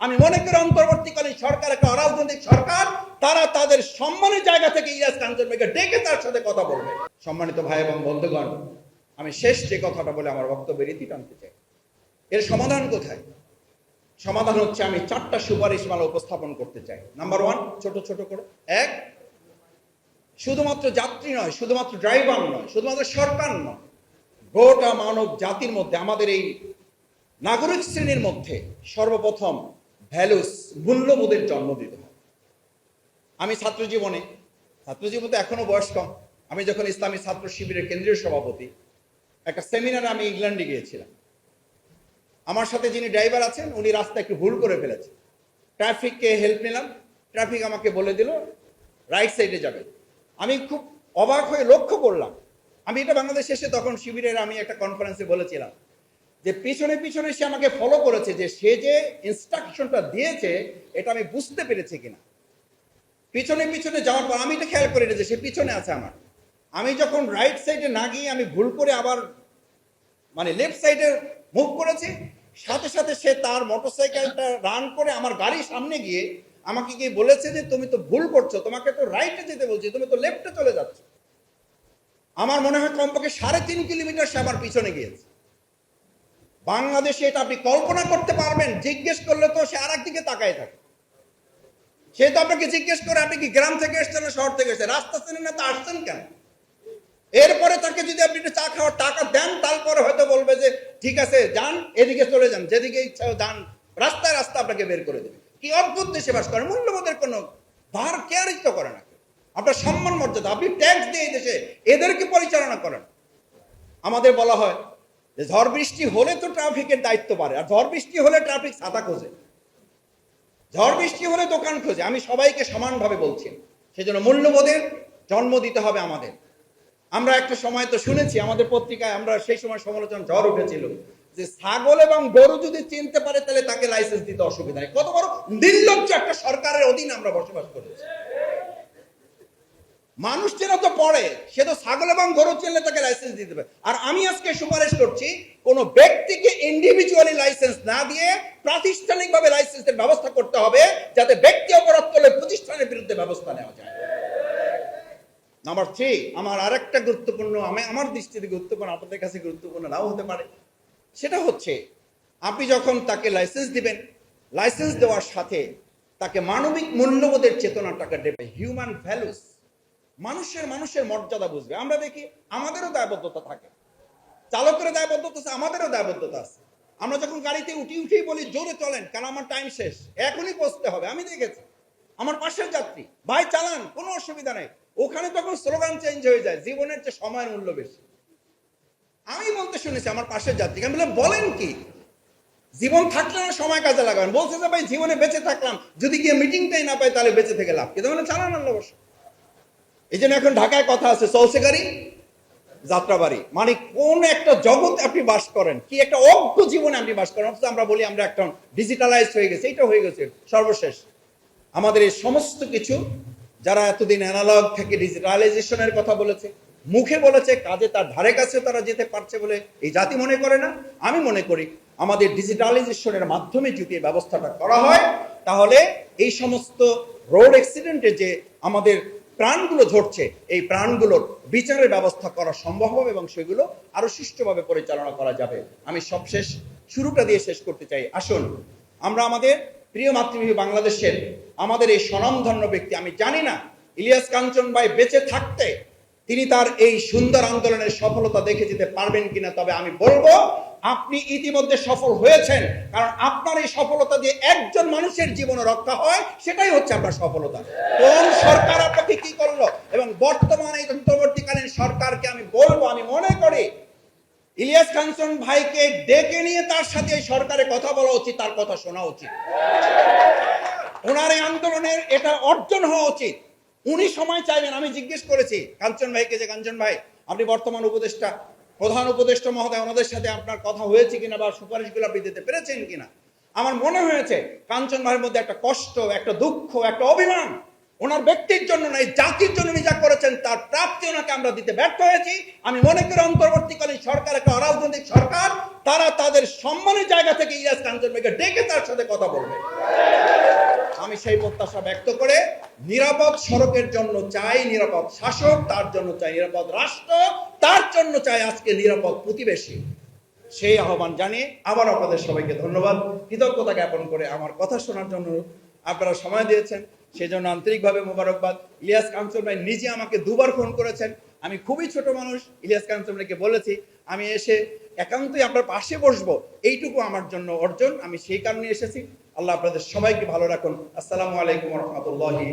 আমি মনে করি অন্তর্বর্তীকালীন সরকার, একটা অরাজনৈতিক সরকার, তারা তাদের সম্মানের জায়গা থেকে ইলিয়াস কাঞ্চন ডেকে তার সাথে কথা বলবে। সম্মানিত ভাই এবং বন্ধুগণ, আমি শেষ যে কথাটা বলে আমার বক্তব্যের ইতি টানতে চাই। এর সমাধান কোথায়? সমাধান হচ্ছে আমি চারটা সুপারিশ মালা উপস্থাপন করতে চাই। নাম্বার ওয়ান ছোট ছোট করে। এক, শুধুমাত্র যাত্রী নয়, শুধুমাত্র ড্রাইভার নয়, শুধুমাত্র সরকার নয়, গোটা মানব জাতির মধ্যে, আমাদের এই নাগরিক শ্রেণির মধ্যে সর্বপ্রথম ভ্যালুস মূল্যবোধের জন্ম দিতে হবে আমি ছাত্র জীবনে ছাত্র জীবনে তো এখনও বয়স কম, আমি যখন ইসলামী ছাত্র শিবিরের কেন্দ্রীয় সভাপতি, একটা সেমিনারে আমি ইংল্যান্ডে গিয়েছিলাম। আমার সাথে যিনি ড্রাইভার আছেন, উনি রাস্তা একটু ভুল করে ফেলেছেন ট্রাফিককে হেল্প নিলাম ট্রাফিক আমাকে বলে দিল রাইট সাইডে যাবে। আমি খুব অবাক হয়ে লক্ষ্য করলাম, আমি এটা বাংলাদেশ এসে তখন শিবিরের আমি একটা কনফারেন্সে বলেছিলাম যে পিছনে পিছনে সে আমাকে ফলো করেছে, যে সে যে ইনস্ট্রাকশনটা দিয়েছে, এটা আমি বুঝতে পেরেছি কিনা। পিছনে পিছনে যাওয়ার পর আমি এটা খেয়াল করি না যে সে পিছনে আছে আমার। আমি যখন রাইট সাইডে না গিয়ে আমি ভুল করে আবার মানে লেফট সাইডে মুভ করেছি, সাথে সাথে সে তার মোটরসাইকেলটা রান করে আমার গাড়ির সামনে গিয়ে আমাকে গিয়ে বলেছে যে, তুমি তো ভুল করছ, তোমাকে তো রাইটে যেতে বলছি, তুমি তো লেফটে চলে যাচ্ছ। আমার মনে হয় কমপক্ষে সাড়ে তিন কিলোমিটার সে আমার পিছনে গিয়েছে। বাংলাদেশে এটা আপনি কল্পনা করতে পারবেন, জিজ্ঞেস করলে তো সে আর দিকে তাকায় থাকে। সে তো আপনাকে জিজ্ঞেস করে, আপনি কি গ্রাম থেকে এসছেন না শহর থেকে এসছেন? রাস্তা চেনেন না তো আসছেন কেন? এরপরে তাকে যদি আপনি একটু চা খাওয়ার টাকা দেন, তারপরে হয়তো বলবে যে, ঠিক আছে, যান, এদিকে চলে যান, যেদিকে ইচ্ছা যান। রাস্তায় রাস্তা আপনাকে বের করে দেবে। কি অদ্ভুত দেশে বাস করে, মূল্যবোধের কোনো ভার কেয়ারিত তো করে না আপনার সম্মান মর্যাদা, আপনি ট্যাক্স দিয়ে দেশে এদেরকে পরিচালনা করেন। আমাদের বলা হয় যে ঝড় বৃষ্টি হলে তো ট্রাফিকের দায়িত্ব পারে আর ঝড় বৃষ্টি হলে ট্রাফিক ছাতা খোঁজে। ঝড় বৃষ্টি হলে দোকান খোঁজে, আমি সবাইকে সমানভাবে বলছি, সেজন্য মূল্যবোধের জন্ম দিতে হবে আমাদের। আমরা একটা সময় তো শুনেছি, আমাদের পত্রিকায় আমরা সেই সময় সমালোচনা ঝড় উঠেছিল, যে ছাগল এবং গরু যদি চিনতে পারে, তাহলে তাকে লাইসেন্স দিতে অসুবিধা নেই। কত বড় নির্লজ্জ একটা সরকারের অধীনে আমরা বসবাস করেছি। মানুষ চেনা তো পড়ে। সে তো ছাগল এবং গরু চিনলে তাকে লাইসেন্স দিতে হবে। আর আমি আজকে সুপারিশ করছি, কোন ব্যক্তিকে ইন্ডিভিজুয়ালি লাইসেন্স না দিয়ে প্রাতিষ্ঠানিকভাবে লাইসেন্সের ব্যবস্থা করতে হবে, যাতে ব্যক্তি অপরাধ করলে প্রতিষ্ঠানের বিরুদ্ধে ব্যবস্থা নেওয়া যায়। নাম্বার থ্রি আমার আরেকটা গুরুত্বপূর্ণ, আমি আমার দৃষ্টিতে গুরুত্বপূর্ণ, আপনাদের কাছে গুরুত্বপূর্ণ নাও হতে পারে। সেটা হচ্ছে, আপনি যখন তাকে লাইসেন্স দিবেন লাইসেন্স দেওয়ার সাথে তাকে মানবিক মূল্যবোধের চেতনাটাকে দেবে হিউম্যান ভ্যালুস মানুষের মানুষের মর্যাদা বুঝবে। আমরা দেখি আমাদেরও দায়বদ্ধতা থাকে। চালকের দায়বদ্ধতা আছে, আমাদেরও দায়বদ্ধতা আছে। আমরা যখন গাড়িতে উঠি, উঠেই বলি, জোরে চলেন, কারণ আমার টাইম শেষ। এখনই পৌঁছতে হবে। আমি দেখেছি, আমার পাশের যাত্রী, ভাই, চালান, কোনো অসুবিধা নেই। ওখানে তখন স্লোগান চেঞ্জ হয়ে যায়, জীবনের চেয়ে সময়ের মূল্য বেশি। আমি বলতে শুনেছি আমার পাশের যাত্রী আমি বললাম, বলেন কি? জীবন থাকলে না সময় কাজে লাগাবেন? বলছে যে, ভাই, জীবনে বেঁচে থাকলাম। যদি গিয়ে মিটিংটাই না পাই, তাহলে বেঁচে থেকে লাভ কিন্তু মানে চালান আল্লাহ এই জন্য এখন ঢাকায় কথা আছে গাড়ি যাত্রাবাড়ি। মানে কোন একটা জগৎ আপনি বাস করেন, কি একটা অজ্ঞ জীবনে আপনি বাস করেন? অথচ আমরা বলি আমরা একটা ডিজিটালাইজ হয়ে গেছে এটা হয়ে গেছে সর্বশেষ। আমাদের এই সমস্ত কিছু, যারা এতদিন অ্যানালগ থেকে ডিজিটালাইজেশনের কথা বলেছে, মুখে বলেছে, কাজে তার ধারে কাছে তারা যেতে পারছে বলে এই জাতি মনে করে না। আমি মনে করি আমাদের ডিজিটালাইজেশনের মাধ্যমে যদি ব্যবস্থাটা করা হয়, তাহলে এই সমস্ত রোড অ্যাক্সিডেন্টে যে আমাদের প্রাণগুলো ধরছে, এই প্রাণগুলোর বিচারের ব্যবস্থা করা সম্ভব হবে এবং সেগুলো আরও সুষ্ঠুভাবে পরিচালনা করা যাবে। আমি সবশেষ শুরুটা দিয়ে শেষ করতে চাই। আসুন, আমরা আমাদের প্রিয় মাতৃভূমি বাংলাদেশের আমাদের এই স্বনামধন্য ব্যক্তি, আমি জানি না, ইলিয়াস কাঞ্চন ভাই বেঁচে থাকতে তিনি তার এই সুন্দর আন্দোলনের সফলতা দেখে যেতে পারবেন কিনা তবে আমি বলব, আপনি ইতিমধ্যে সফল হয়েছেন। কারণ আপনার এই সফলতা দিয়ে একজন মানুষের জীবন রক্ষা হয়, সেটাই হচ্ছে আপনার সফলতা। কোন সরকার আপনাকে কি করল? এবং বর্তমানে এই অন্তর্বর্তীকালীন সরকারকে আমি বলব, আমি মনে করি, ইলিয়াস কাঞ্চন ভাইকে ডেকে নিয়ে তার সাথে এই সরকারে কথা বলা উচিত, তার কথা শোনা উচিত। ওনার এই আন্দোলনের এটা অর্জন হওয়া উচিত। উনি সময় চাইবেন, আমি জিজ্ঞেস করেছি, কাঞ্চন ভাইকে যে, কাঞ্চন ভাই, আপনি বর্তমান উপদেষ্টা, প্রধান উপদেষ্টা মহোদয়, ওনাদের সাথে আপনার কথা হয়েছে কিনা বা সুপারিশগুলো আপনি দিতে পেরেছেন কিনা? আমার মনে হয়েছে, কাঞ্চন ভাইয়ের মধ্যে একটা কষ্ট, একটা দুঃখ, একটা অভিমান, ওনার ব্যক্তির জন্য নয় জাতির জন্য উনি যা করেছেন, তার প্রাপ্তি ওনাকে আমরা দিতে ব্যর্থ হয়েছি। আমি মনে করি অন্তর্বর্তীকালীন সরকার, একটা অরাজনৈতিক সরকার, তারা তাদের সম্মানের জায়গা থেকে ইরাজ কাঞ্চন ভাইকে ডেকে তার সাথে কথা বলবে। আমি সেই প্রত্যাশা ব্যক্ত করে নিরাপদ সড়কের জন্য চাই নিরাপদ শাসক, তার জন্য চাই নিরাপদ রাষ্ট্র, তার জন্য চাই আজকে নিরাপদ প্রতিবেশী। সেই আহ্বান জানিয়ে আবার আপনাদের সবাইকে ধন্যবাদ। কৃতজ্ঞতা জ্ঞাপন করে আমার কথা শোনার জন্য আপনারা সময় দিয়েছেন। সেই জন্য আন্তরিকভাবে মোবারকবাদ। ইলিয়াস কাঞ্চন ভাই নিজে আমাকে দুবার ফোন করেছেন। আমি খুবই ছোট মানুষ, ইলিয়াস কাঞ্চন ভাইকে বলেছি, আমি এসে একান্তই আপনার পাশে বসবো। এইটুকু আমার জন্য অর্জন। আমি সেই কারণে এসেছি। আল্লাহ আপনাদের সবাইকে ভালো রাখুন। আসসালামু আলাইকুম রহমতুল্লাহি